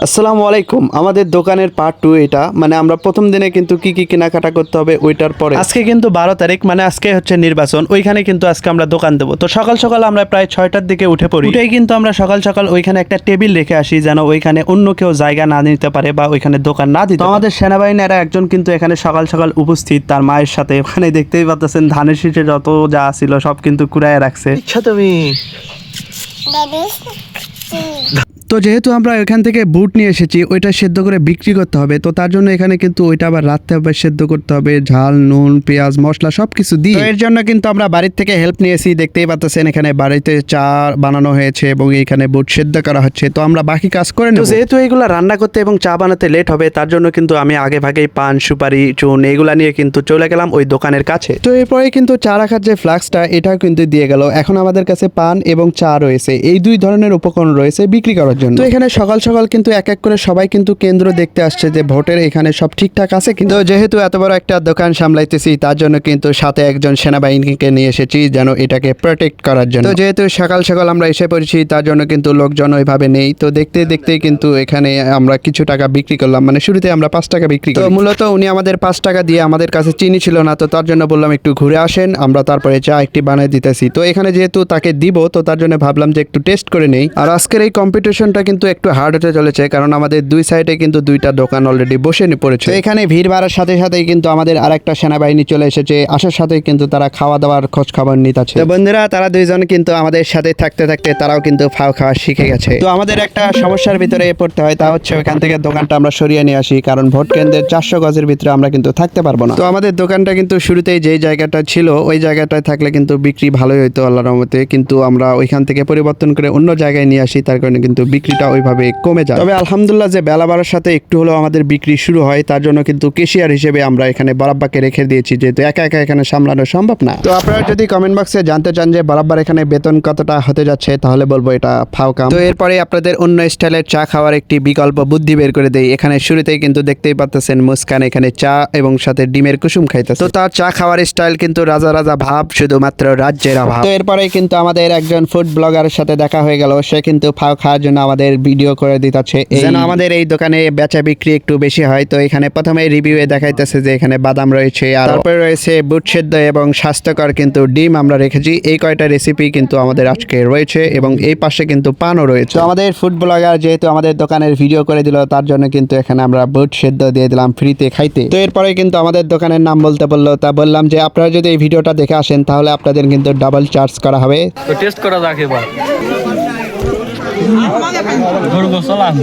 আসসালামু আলাইকুম। আমাদের দোকানের পার্ট টু এটা। মানে আমরা প্রথম দিনে কিন্তু কি কি কেনাকাটা করতে হবে ওইটার পরে। আজকে কিন্তু বারো তারিখ মানে আজকে হচ্ছে নির্বাচন। ওইখানে কিন্তু আজকে আমরা দোকান দেবো। তো সকাল সকাল আমরা প্রায় ছয়টার দিকে উঠে পড়ি। উঠেই কিন্তু আমরা সকাল সকাল ওইখানে একটা টেবিল রেখে আসি যেন ওইখানে অন্য কেউ জায়গা না নিতে পারে বা ওইখানে দোকান না দিতে আমাদের সেনাবাহিনীরা একজন কিন্তু এখানে সকাল সকাল উপস্থিত। তার মায়ের সাথে। ওখানে দেখতেই পাচ্ছেন ধানের শীষে যত যা ছিল সব কিন্তু কুড়ায় রাখছে। তুমি তো যেহেতু আমরা এখান থেকে বুট নিয়ে এসেছি ওইটা সেদ্ধ করে বিক্রি করতে হবে। তো তার জন্য এখানে কিন্তু ওইটা আবার রাত্রে আবার সেদ্ধ করতে হবে। ঝাল নুন পেঁয়াজ মশলা সব কিছু দিয়ে। তো এর জন্য কিন্তু আমরা বাড়ির থেকে হেল্প নিয়েছি দেখতেই পাচ্ছেন এখানে বাড়িতে চা বানানো হয়েছে এবং এখানে বুট সেদ্ধ করা হচ্ছে। তো আমরা বাকি কাজ করে নেব। যেহেতু এগুলো রান্না করতে এবং চা বানাতে লেট হবে তার জন্য কিন্তু আমি আগে ভাগেই পান সুপারি চুন এগুলা নিয়ে কিন্তু চলে গেলাম ওই দোকানের কাছে। তো এরপরে কিন্তু চা রাখার যে ফ্লাক্সটা এটাও কিন্তু দিয়ে গেল। এখন আমাদের কাছে পান এবং চা রয়েছে। এই দুই ধরনের উপকরণ রয়েছে বিক্রি করার জন্য। তো এখানে সকাল সকাল কিন্তু এক এক করে সবাই কিন্তু কেন্দ্র দেখতে আসছে যে ভোটের এখানে সব ঠিকঠাক আছে। কিন্তু যেহেতু এত বড় একটা দোকান সামলাইতেছি তার জন্য কিন্তু সাথে একজন সেনাবাহিনীকে নিয়ে এসেছি যেন এটাকে প্রোটেক্ট করার জন্য। তো যেহেতু সকাল সকাল আমরা এসে পড়েছি তার জন্য কিন্তু লোকজন ওইভাবে নেই। তো দেখতে দেখতে কিন্তু এখানে আমরা কিছু টাকা বিক্রি করলাম। মানে শুরুতে আমরা পাঁচ টাকা বিক্রি করি। তো মূলত উনি আমাদের পাঁচ টাকা দিয়ে আমাদের কাছে চিনি ছিল না তো তার জন্য বললাম একটু ঘুরে আসেন আমরা তারপরে চা একটি বানিয়ে দিতেছি। তো এখানে যেহেতু তাকে দিব তো তার জন্য ভাবলাম যে একটু টেস্ট করে নেই। আর আজকের এই কম্পিটিশনটা কিন্তু একটু হার্ড হতে চলেছে কারণ আমাদের দুই সাইডে কিন্তু দুইটা দোকান অলরেডি বসে পড়েছে। এখানে ভিড় বাড়ার সাথে সাথেই কিন্তু আমাদের আরেকটা সেনাবাহিনী চলে এসেছে আসার সাথেই কিন্তু তারা খাওয়া দাওয়ার খোঁজ খবর নিতেছে তো বন্ধুরা তারা দুইজন কিন্তু আমাদের সাথে থাকতে থাকতে তারাও কিন্তু ফাও খাওয়া শিখে গেছে। তো আমাদের একটা সমস্যার ভিতরে পড়তে হয় তা হচ্ছে ওখান থেকে দোকানটা আমরা সরিয়ে নিয়ে আসি কারণ ভোট কেন্দ্রের চারশো গজের ভিতরে আমরা কিন্তু থাকতে পারব না। তো আমাদের দোকানটা কিন্তু শুরুতেই যেই জায়গাটা ছিল ওই জায়গাটায় থাকলে কিন্তু বিক্রি ভালোই হইতো আল্লাহর রহমতে কিন্তু আমরা ওইখান থেকে পরিবর্তন করে অন্য জায়গায় নিয়ে আসি তার কারণে কিন্তু বিক্রিটা ওইভাবে কমে যায়। তবে আলহামদুলিল্লাহ যে বেলা বাড়ার সাথে একটু হলেও আমাদের বিক্রি শুরু হয়, তার জন্য কিন্তু কেশিয়ার হিসেবে আমরা এখানে বরাব্বাকে রেখে দিয়েছি, যেহেতু একা একা এখানে সামলানো সম্ভব না। তো আপনারা যদি কমেন্ট বক্সে জানতে চান যে বরাবর এখানে বেতন কতটা হতে যাচ্ছে, তাহলে বলব এটা ফাও কাম তো এরপরে আপনাদের অন্য স্টাইলের চা খাওয়ার একটি বিকল্প বুদ্ধি বের করে দেই। এখানে শুরুতেই কিন্তু দেখতেই পাচ্ছেন মুস্কান এখানে চা এবং সাথে ডিমের কুসুম খাইতেছে। তো তার চা খাওয়ার স্টাইল কিন্তু রাজা রাজা ভাব, শুধুমাত্র রাজ্যের অভাব। তো এরপরে কিন্তু আমাদের একজন ফুড ব্লগারের সাথে দেখা হয়ে গেল। সে কিন্তু ফাও খাওয়ার জন্য আমাদের ভিডিও করে দিতেছে যেন আমাদের এই দোকানে বেচা বিক্রি একটু বেশি হয়। তো এখানে প্রথমে রিভিউয়ে দেখাইতেছে যে এখানে বাদাম রয়েছে আর তারপরে রয়েছে বুট সেদ্ধ এবং স্বাস্থ্যকর কিন্তু ডিম আমরা রেখেছি। এই কয়টা রেসিপি কিন্তু আমাদের আজকে রয়েছে এবং এই পাশে কিন্তু পানও রয়েছে। তো আমাদের ফুড ব্লগার যেহেতু আমাদের দোকানের ভিডিও করে দিল তার জন্য কিন্তু এখানে আমরা বুট সেদ্ধ দিয়ে দিলাম ফ্রিতে খাইতে। তো এরপরে কিন্তু আমাদের দোকানের নাম বলতে বলল তা বললাম যে আপনারা যদি এই ভিডিওটা দেখে আসেন তাহলে আপনাদের কিন্তু ডাবল চার্জ করা হবে। তো টেস্ট করা যাক এবার।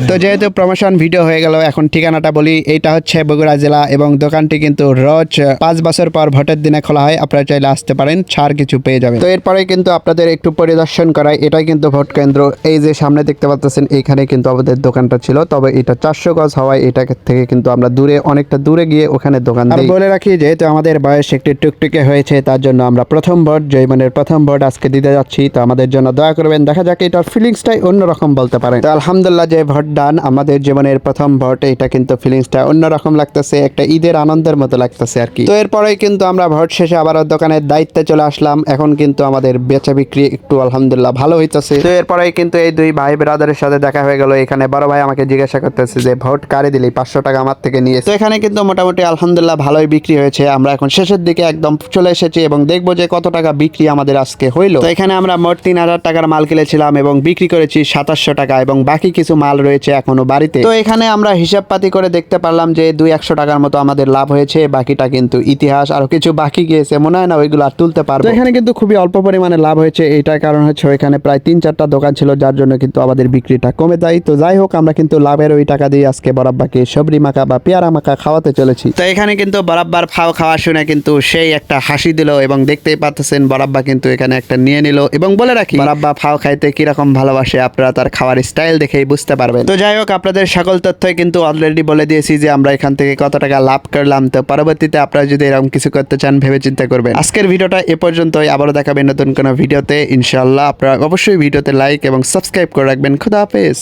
তো যেহেতু প্রমোশন ভিডিও হয়ে গেল এখন ঠিকানাটা বলি। এইটা হচ্ছে বগুড়া জেলা এবং দোকানটি কিন্তু রোজ পাঁচ বছর পর ভোটের দিনে খোলা হয়। আপনারা চাইলে আসতে পারেন ছাড় কিছু পেয়ে যাবেন। তো এরপরে কিন্তু আপনাদের একটু পরিদর্শন করায় এটাই কিন্তু ভোট কেন্দ্র। এই যে সামনে দেখতে পাচ্ছেন এইখানে কিন্তু আমাদের দোকানটা ছিল। তবে এটা চারশো গজ হওয়ায় এটা থেকে কিন্তু আমরা দূরে অনেকটা দূরে গিয়ে ওখানে দোকান বলে রাখি যেহেতু আমাদের বয়স একটি টুকটুকে হয়েছে তার জন্য আমরা প্রথম ভোট জয়মনের প্রথম ভোট আজকে দিতে যাচ্ছি। তো আমাদের জন্য দয়া করবেন। দেখা যাক এটার ফিলিংসটাই অন্যরকম বলতে পারেন। তো আলহামদুলিল্লাহ যে ভোট দান আমাদের জীবনের প্রথম ভোট এটা কিন্তু ফিলিংসটা অন্যরকম লাগতেছে, একটা ঈদের আনন্দের মতো লাগতেছে আর কি। তো এরপরেই কিন্তু আমরা ভোট শেষে আবারও দোকানের দায়িত্বে চলে আসলাম। এখন কিন্তু আমাদের বেচা বিক্রি একটু আলহামদুলিল্লাহ ভালো হইতেছে। তো এরপরেই কিন্তু এই দুই ভাই ব্রাদারের সাথে দেখা হয়ে গেল। এখানে বড় ভাই আমাকে জিজ্ঞাসা করতেছে যে, ভোট কারে দিলি? পাঁচশো টাকা আমার থেকে নিয়ে তো এখানে কিন্তু মোটামুটি আলহামদুলিল্লাহ ভালোই বিক্রি হয়েছে। আমরা এখন শেষের দিকে একদম চলে এসেছি এবং দেখব যে কত টাকা বিক্রি আমাদের আজকে হইল। তো এখানে আমরা মোট তিন হাজার টাকার মাল কিনেছিলাম এবং বিক্রি করেছি সাতাশশো টাকা এবং বাকি কিছু মাল রয়েছে এখনও বাড়িতে। তো এখানে আমরা হিসাব পাতি করে দেখতে পারলাম যে দুই একশো টাকার মতো আমাদের লাভ হয়েছে বাকিটা কিন্তু ইতিহাস আরও কিছু বাকি গিয়েছে। মনে হয় না ওইগুলো আর তুলতে পারব। এখানে কিন্তু খুবই অল্প পরিমাণে লাভ হয়েছে এটার কারণ হচ্ছে এখানে প্রায় তিন চারটা দোকান ছিল যার জন্য কিন্তু আমাদের বিক্রিটা কমে যায়। তো যাই হোক আমরা কিন্তু লাভের ওই টাকা দিয়ে আজকে বরাব্বাকে সবরি মাখা বা পেয়ারা মাখা খাওয়াতে চলেছি। তো এখানে কিন্তু বরাব্বার ফাও খাওয়া শুনে কিন্তু সেই একটা হাসি দিল এবং দেখতেই পাচ্ছেন বরাব্বা কিন্তু এখানে একটা নিয়ে নিল। এবং বলে রাখি বরাব্বা ফাও খাইতে কীরকম ভালোবাসে আপনারা তার খাওয়ার স্টাইল দেখেই বুঝতে পারবেন। তো যাই হোক, আপনাদের সকল তথ্যই কিন্তু অলরেডি বলে দিয়েছি যে আমরা এখান থেকে কত টাকা লাভ করলাম। তো পরবর্তীতে আপনারা যদি এরকম কিছু করতে চান ভেবে চিন্তা করবেন। আজকের ভিডিওটা এ পর্যন্তই। আবারও দেখাবেন নতুন কোনো ভিডিওতে। ইনশাল্লাহ আপনারা অবশ্যই ভিডিওতে লাইক এবং সাবস্ক্রাইব করে রাখবেন। খুদা হাফেজ।